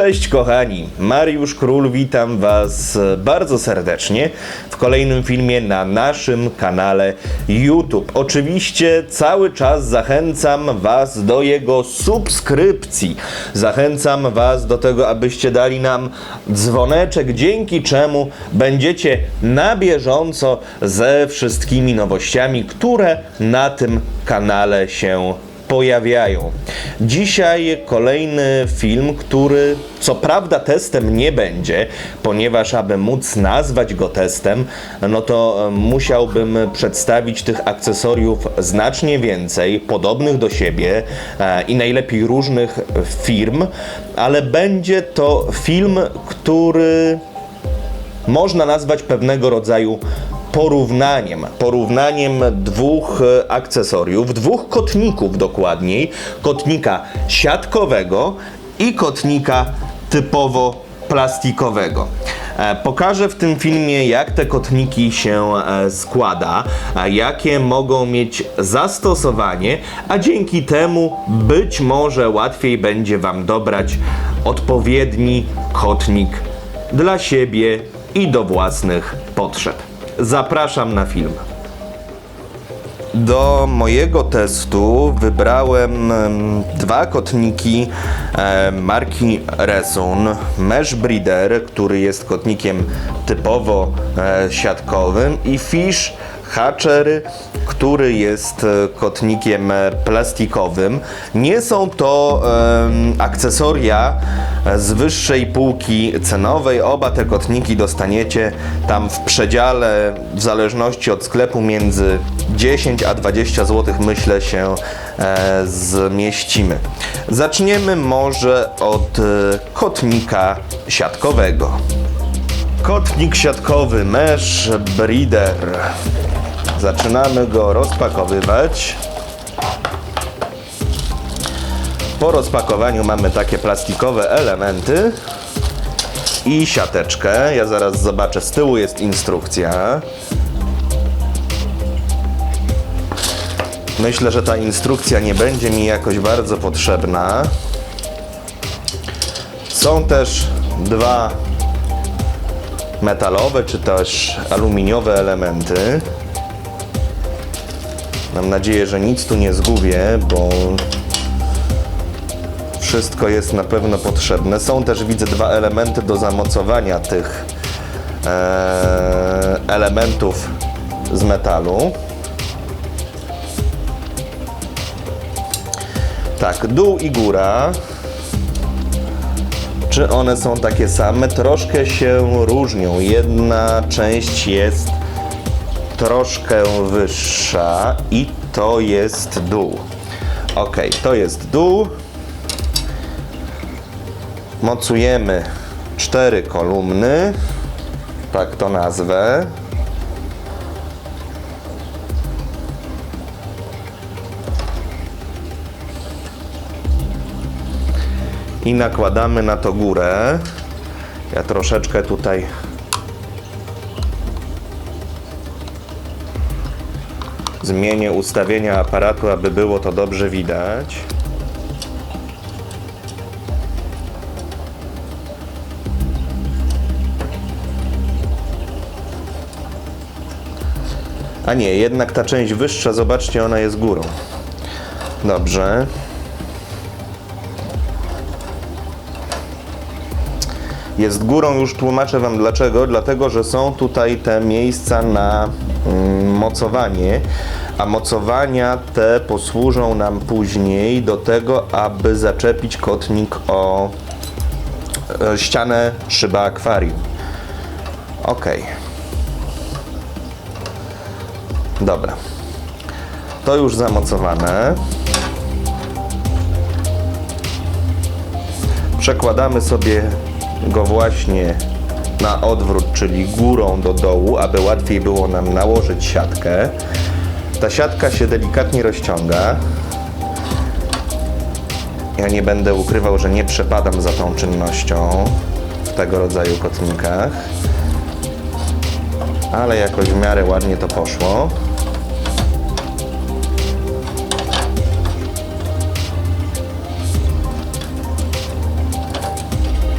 Cześć kochani, Mariusz Król, witam Was bardzo serdecznie w kolejnym filmie na naszym kanale YouTube. Oczywiście cały czas zachęcam Was do jego subskrypcji. Zachęcam Was do tego, abyście dali nam dzwoneczek, dzięki czemu będziecie na bieżąco ze wszystkimi nowościami, które na tym kanale się pojawiają. Dzisiaj kolejny film, który co prawda testem nie będzie, ponieważ aby móc nazwać go testem, no to musiałbym przedstawić tych akcesoriów znacznie więcej, podobnych do siebie e, i najlepiej różnych firm, ale będzie to film, który można nazwać pewnego rodzaju porównaniem. Porównaniem dwóch e, akcesoriów, dwóch kotników dokładniej. Kotnika siatkowego i kotnika typowo plastikowego. E, Pokażę w tym filmie, jak te kotniki się e, składa, jakie mogą mieć zastosowanie, a dzięki temu być może łatwiej będzie Wam dobrać odpowiedni kotnik dla siebie i do własnych potrzeb. Zapraszam na film. Do mojego testu wybrałem em, dwa kotniki e, marki Resun. Mesh Breeder, który jest kotnikiem typowo e, siatkowym i Fish Hatchery, który jest e, kotnikiem e, plastikowym. Nie są to em, akcesoria e, z wyższej półki cenowej. Oba te kotniki dostaniecie tam w przedziale, w zależności od sklepu, między 10 a 20 zł, myślę się e, zmieścimy. Zaczniemy może od e, kotnika siatkowego. Kotnik siatkowy Mesh Breeder. Zaczynamy go rozpakowywać. Po rozpakowaniu mamy takie plastikowe elementy i siateczkę. Ja zaraz zobaczę, z tyłu jest instrukcja. Myślę, że ta instrukcja nie będzie mi jakoś bardzo potrzebna. Są też dwa metalowe czy też aluminiowe elementy. Mam nadzieję, że nic tu nie zgubię, bo wszystko jest na pewno potrzebne. Są też, widzę, dwa elementy do zamocowania tych e, elementów z metalu. Tak, dół i góra. Czy one są takie same? Troszkę się różnią. Jedna część jest troszkę wyższa i to jest dół. Ok, to jest dół. Mocujemy cztery kolumny. Tak to nazwę. i nakładamy na to górę. Ja troszeczkę tutaj zmienię ustawienia aparatu, aby było to dobrze widać. A nie, jednak ta część wyższa, zobaczcie, ona jest górą. Dobrze. jest górą, już tłumaczę Wam dlaczego. Dlatego, że są tutaj te miejsca na mocowanie, a mocowania te posłużą nam później do tego, aby zaczepić kotnik o e, ścianę szyba akwarium. Ok. Dobra. To już zamocowane. Przekładamy sobie go właśnie na odwrót, czyli górą do dołu, aby łatwiej było nam nałożyć siatkę. Ta siatka się delikatnie rozciąga. Ja nie będę ukrywał, że nie przepadam za tą czynnością w tego rodzaju kotnikach, ale jakoś w miarę ładnie to poszło.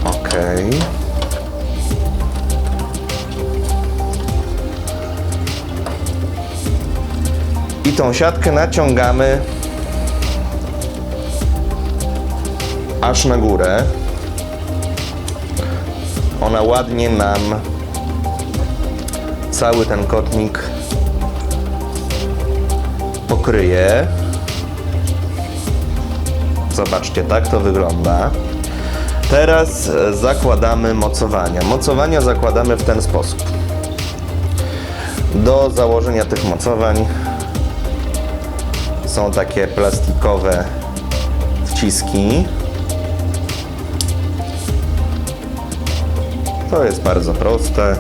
Okej. Tą siatkę naciągamy aż na górę. Ona ładnie nam cały ten kotnik pokryje. Zobaczcie, tak to wygląda. Teraz e, zakładamy mocowania. Mocowania zakładamy w ten sposób. Do założenia tych mocowań są takie plastikowe wciski. To jest bardzo proste.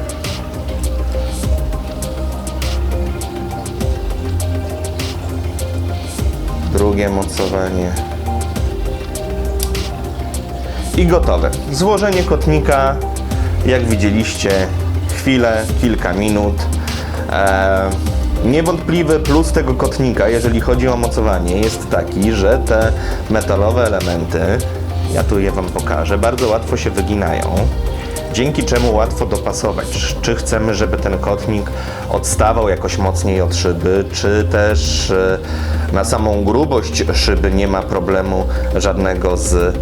Drugie mocowanie. I gotowe. Złożenie kotnika, jak widzieliście, chwilę, kilka minut. Eee, niewątpliwy plus tego kotnika, jeżeli chodzi o mocowanie, jest taki, że te metalowe elementy, ja tu je Wam pokażę, bardzo łatwo się wyginają. Dzięki czemu łatwo dopasować, czy chcemy, żeby ten kotnik odstawał jakoś mocniej od szyby, czy też e, na samą grubość szyby nie ma problemu żadnego z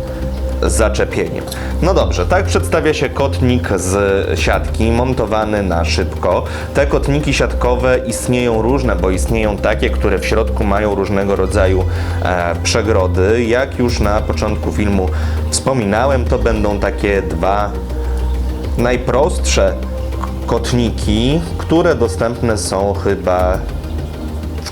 zaczepieniem. No dobrze, tak przedstawia się kotnik z siatki montowany na szybko. Te kotniki siatkowe istnieją różne, bo istnieją takie, które w środku mają różnego rodzaju e, przegrody. Jak już na początku filmu wspominałem, to będą takie dwa najprostsze kotniki, które dostępne są chyba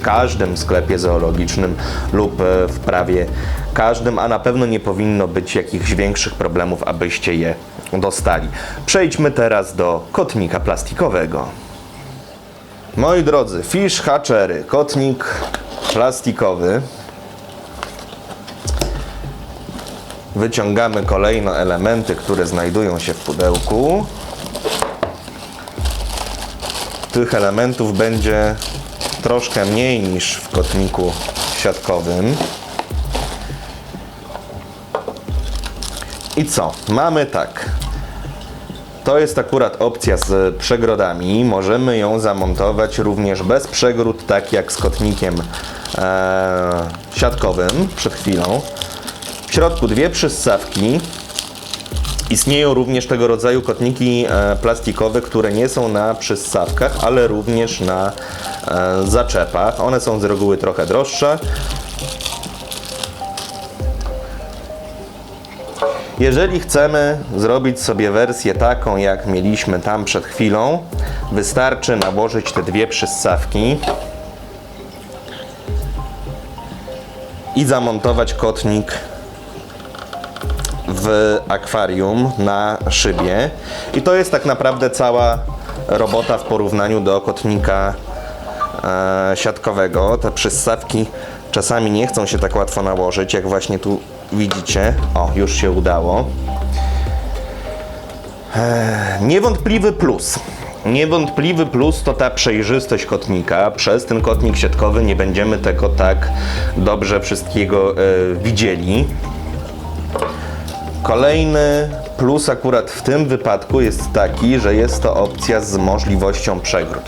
każdym sklepie zoologicznym lub e, w prawie każdym, a na pewno nie powinno być jakichś większych problemów, abyście je dostali. Przejdźmy teraz do kotnika plastikowego. Moi drodzy, fish hatchery, kotnik plastikowy. Wyciągamy kolejno elementy, które znajdują się w pudełku. Tych elementów będzie troszkę mniej niż w kotniku siatkowym. I co? Mamy tak. To jest akurat opcja z przegrodami. Możemy ją zamontować również bez przegród, tak jak z kotnikiem e, siatkowym przed chwilą. W środku dwie przyssawki. Istnieją również tego rodzaju kotniki e, plastikowe, które nie są na przyssawkach, ale również na e, zaczepach. One są z reguły trochę droższe. Jeżeli chcemy zrobić sobie wersję taką, jak mieliśmy tam przed chwilą, wystarczy nałożyć te dwie przyssawki i zamontować kotnik w akwarium na szybie. I to jest tak naprawdę cała robota w porównaniu do kotnika e, siatkowego. Te przyssawki czasami nie chcą się tak łatwo nałożyć, jak właśnie tu widzicie. O, już się udało. E, niewątpliwy plus. Niewątpliwy plus to ta przejrzystość kotnika. Przez ten kotnik siatkowy nie będziemy tego tak dobrze wszystkiego e, widzieli. Kolejny plus akurat w tym wypadku jest taki, że jest to opcja z możliwością przegród.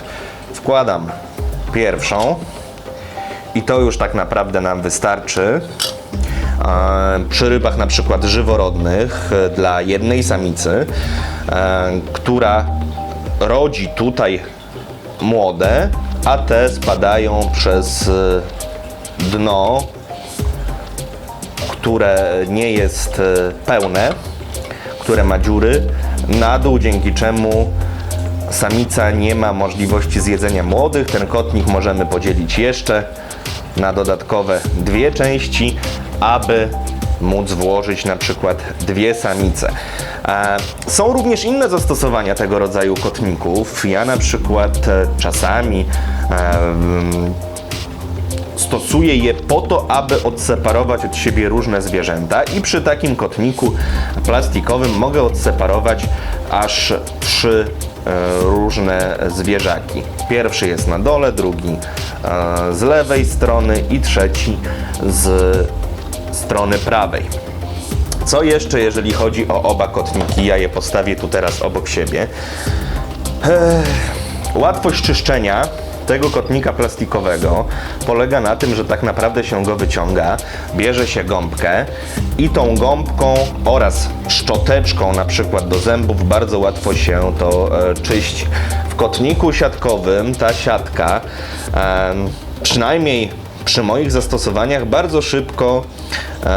Wkładam pierwszą i to już tak naprawdę nam wystarczy. E, Przy rybach na przykład żyworodnych e, dla jednej samicy, e, która rodzi tutaj młode, a te spadają przez dno które nie jest e, pełne, które ma dziury, na dół, dzięki czemu samica nie ma możliwości zjedzenia młodych. Ten kotnik możemy podzielić jeszcze na dodatkowe dwie części, aby móc włożyć na przykład dwie samice. E, Są również inne zastosowania tego rodzaju kotników. Ja na przykład e, czasami e, Stosuję je po to, aby odseparować od siebie różne zwierzęta i przy takim kotniku plastikowym mogę odseparować aż trzy e, różne zwierzaki. Pierwszy jest na dole, drugi e, z lewej strony i trzeci z strony prawej. Co jeszcze, jeżeli chodzi o oba kotniki? Ja je postawię tu teraz obok siebie. Łatwość czyszczenia tego kotnika plastikowego polega na tym, że tak naprawdę się go wyciąga, bierze się gąbkę i tą gąbką oraz szczoteczką na przykład do zębów bardzo łatwo się to e, czyści. W kotniku siatkowym ta siatka e, przynajmniej przy moich zastosowaniach bardzo szybko e,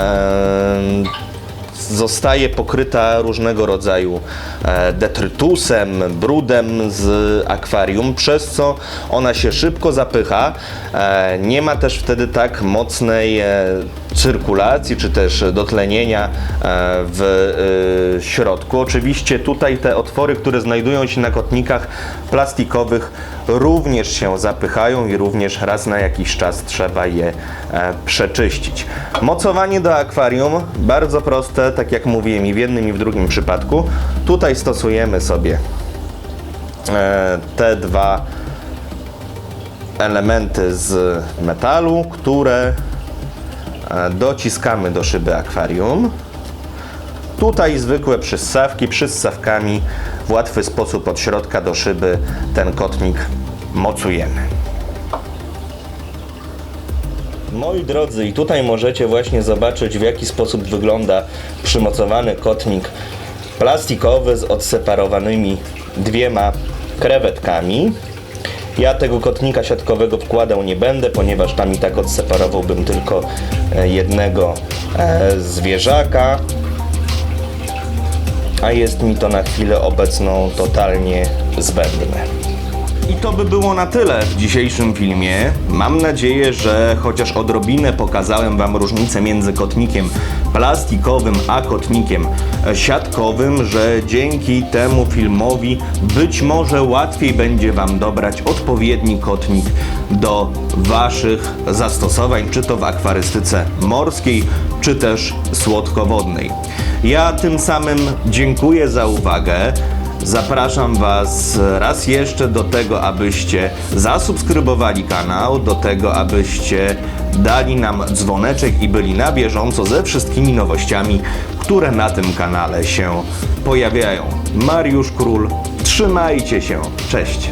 zostaje pokryta różnego rodzaju e, detrytusem, brudem z akwarium, przez co ona się szybko zapycha. E, Nie ma też wtedy tak mocnej e, cyrkulacji czy też dotlenienia e, w e, środku. Oczywiście tutaj te otwory, które znajdują się na kotnikach plastikowych również się zapychają i również raz na jakiś czas trzeba je e, przeczyścić. Mocowanie do akwarium bardzo proste, tak jak mówiłem i w jednym i w drugim przypadku. Tutaj stosujemy sobie te dwa elementy z metalu, które dociskamy do szyby akwarium. Tutaj zwykłe przyssawki, przyssawkami w łatwy sposób od środka do szyby ten kotnik mocujemy. Moi drodzy, i tutaj możecie właśnie zobaczyć w jaki sposób wygląda przymocowany kotnik plastikowy z odseparowanymi dwiema krewetkami. Ja tego kotnika siatkowego wkładał nie będę, ponieważ tam i tak odseparowałbym tylko e, jednego e, zwierzaka a jest mi to na chwilę obecną totalnie zbędne. I to by było na tyle w dzisiejszym filmie. Mam nadzieję, że chociaż odrobinę pokazałem Wam różnicę między kotnikiem plastikowym a kotnikiem siatkowym, że dzięki temu filmowi być może łatwiej będzie Wam dobrać odpowiedni kotnik do Waszych zastosowań, czy to w akwarystyce morskiej, czy też słodkowodnej. Ja tym samym dziękuję za uwagę. Zapraszam Was raz jeszcze do tego, abyście zasubskrybowali kanał, do tego, abyście dali nam dzwoneczek i byli na bieżąco ze wszystkimi nowościami, które na tym kanale się pojawiają. Mariusz Król, trzymajcie się, cześć!